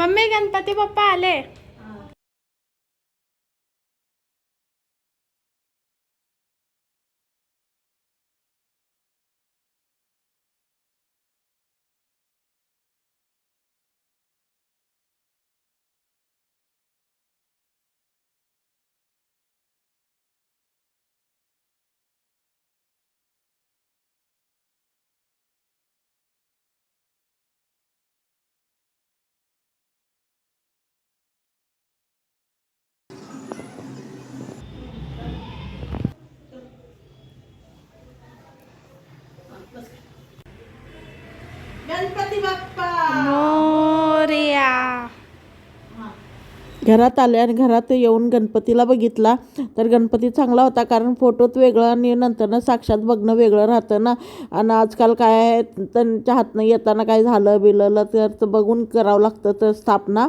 Mummy Ganpati Bappa आले. गणपती बाप्पा घरात आले आणि घरात येऊन गणपतीला बघितला. तर गणपती चांगला होता कारण फोटोत वेगळं आणि नंतर साक्षात बघणं वेगळं राहतं ना. आणि आजकाल काय आहे त्यांच्या हातनं येताना काय झालं बिललं तर बघून करावं लागतं तर स्थापना.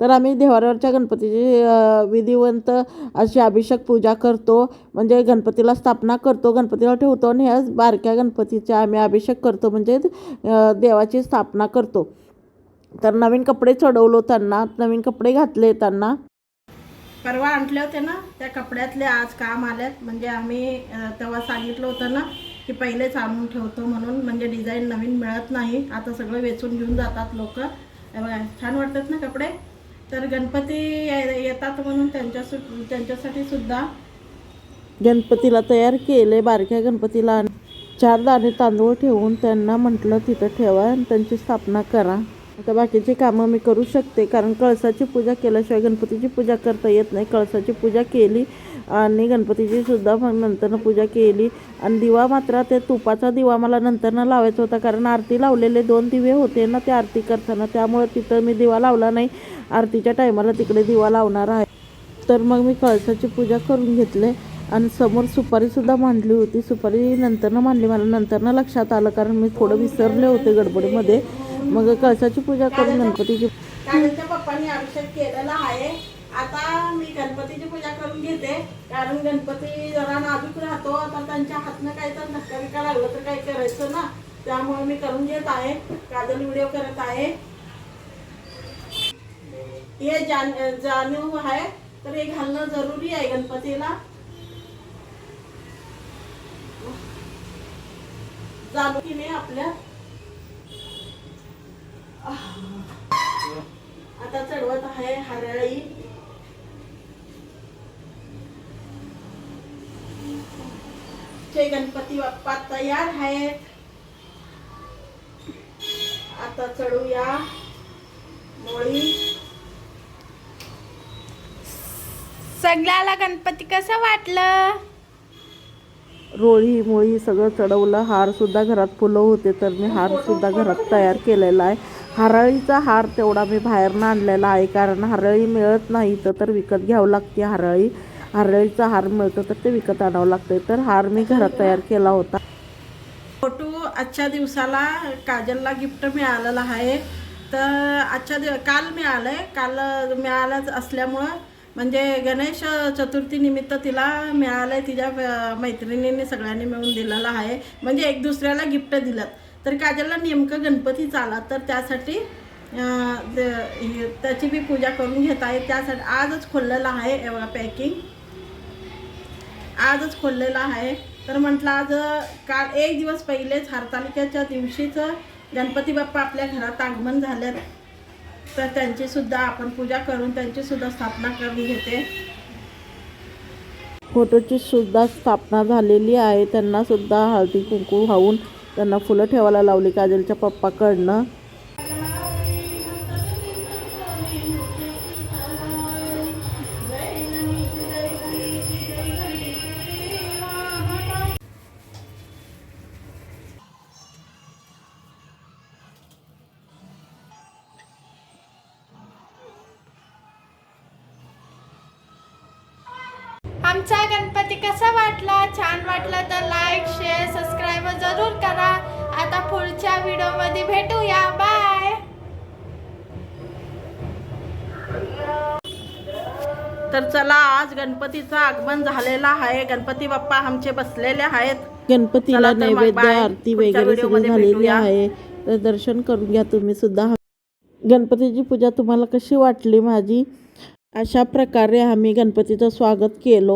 तर आम्ही देवारवरच्या गणपतीची विधिवंत अशी अभिषेक पूजा करतो. म्हणजे गणपतीला स्थापना करतो गणपतीला ठेवतो आणि ह्या बारक्या गणपतीचा आम्ही अभिषेक करतो. म्हणजे देवाची स्थापना करतो. तर नवीन कपडे चढवलो त्यांना नवीन कपडे घातले त्यांना. परवा आणले होते ना त्या कपड्यातले आज काम आलेत. म्हणजे आम्ही तेव्हा सांगितलं होतं ना की पहिलेच आणून ठेवतो म्हणून. म्हणजे डिझाईन नवीन मिळत नाही. आता सगळं वेचून घेऊन जातात लोक. छान वाटतात ना कपडे? तर गणपती येतात म्हणून त्यांच्या त्यांच्यासाठी सुद्धा. गणपतीला तयार केले बारक्या गणपतीला चार दाणे तांदूळ ठेवून त्यांना म्हटलं तिथं ठेवा आणि त्यांची स्थापना करा. आता बाकीची कामं मी करू शकते कारण कळसाची पूजा केल्याशिवाय गणपतीची पूजा करता येत नाही. कळसाची पूजा केली आणि गणपतीची सुद्धा मग नंतरनं पूजा केली. आणि दिवा मात्र ते तुपाचा दिवा मला नंतरनं लावायचा होता कारण आरती लावलेले दोन दिवे होते ना ते आरती करताना. त्यामुळे तिथं मी दिवा लावला नाही. आरतीच्या टायमाला तिकडे दिवा लावणार आहे. तर मग मी कळसाची पूजा करून घेतले आणि समोर सुपारीसुद्धा मांडली होती. सुपारी नंतरनं मांडली मला नंतरनं लक्षात आलं कारण मी थोडं विसरले होते गडबडीमध्ये. मग कळसाची पूजा करून गणपतीची काजलच्या पप्पांनी अभिषेक केलेला आहे. आता मी गणपतीची पूजा करून घेते. कारण गणपती जरा नाजूक राहतो. आता त्यांच्या हातनं काही तर धक्का बिक्का लागलं तर काही करायचं ना. त्यामुळे मी करून घेत आहे. काजल व्हिडिओ करत आहे. हे जाण जाणीव आहे. तर हे घालणं जरुरी आहे गणपतीला. जाणीव आपल्या आता चढवत आहे हरळी. जय गणपती बाप्पा तयार आहेत. आता चढूया. मोळी. सगळ्याला गणपती कसं वाटलं? रोळी मोळी सगळं चढवलं. हार सुद्धा घरात फुलं होते तर मी हार सुद्धा घरात तयार केलेला आहे. हरळीचा हार तेवढा मी बाहेरनं आणलेला आहे कारण हरळी मिळत नाही इथं तर विकत घ्यावं लागते हरळी. हरळीचा हार मिळतो तर ते विकत आणावं लागतं. तर हार मी घरात तयार केला होता. फोटो आजच्या दिवसाला काजलला गिफ्ट मिळालेला आहे. तर आजच्या दिव काल मिळालं आहे काल मिळालंच असल्यामुळं म्हणजे गणेश चतुर्थीनिमित्त तिला मिळालं आहे तिच्या मैत्रिणींनी सगळ्यांनी मिळून दिलेलं आहे. म्हणजे एक दुसऱ्याला गिफ्ट दिलं. तर काजलला नेमकं गणपती चाला तर त्यासाठी ते- हे- त्याची बी पूजा करून घेत आहे. त्यासाठी आजच खोललेला आहे एवढा पॅकिंग. आजच खोललेला आहे. तर म्हटलं आज काल एक दिवस पहिलेच हरतालिकेच्या दिवशीच गणपती बाप्पा आपल्या घरात आगमन झाल्यात तर त्यांचीसुद्धा आपण पूजा करून त्यांचीसुद्धा स्थापना करून घेते. फोटोची सुद्धा स्थापना झालेली आहे. त्यांनासुद्धा हळदी कुंकू वाहून त्यांना फुलं ठेवायला लावली काजलच्या पप्पाकडनं. आमचा गणपती कसा वाटला? छान वाटला तर लाईक शेअर सबस्क्राईब जरूर करा. आता पुढच्या व्हिडिओमध्ये भेटूया. बाय तर चला आज गणपतीचं आगमन झालेलं आहे. गणपती बाप्पा आमचे बसलेले आहेत. गणपतीला नैवेद्य. आरती वगैरे सगळी झालेली. आहे. तर दर्शन करून घ्या तुम्ही सुद्धा. गणपतीची पूजा तुम्हाला कशी वाटली माझी? अशा प्रकारे आम्ही गणपतीचं स्वागत केलो.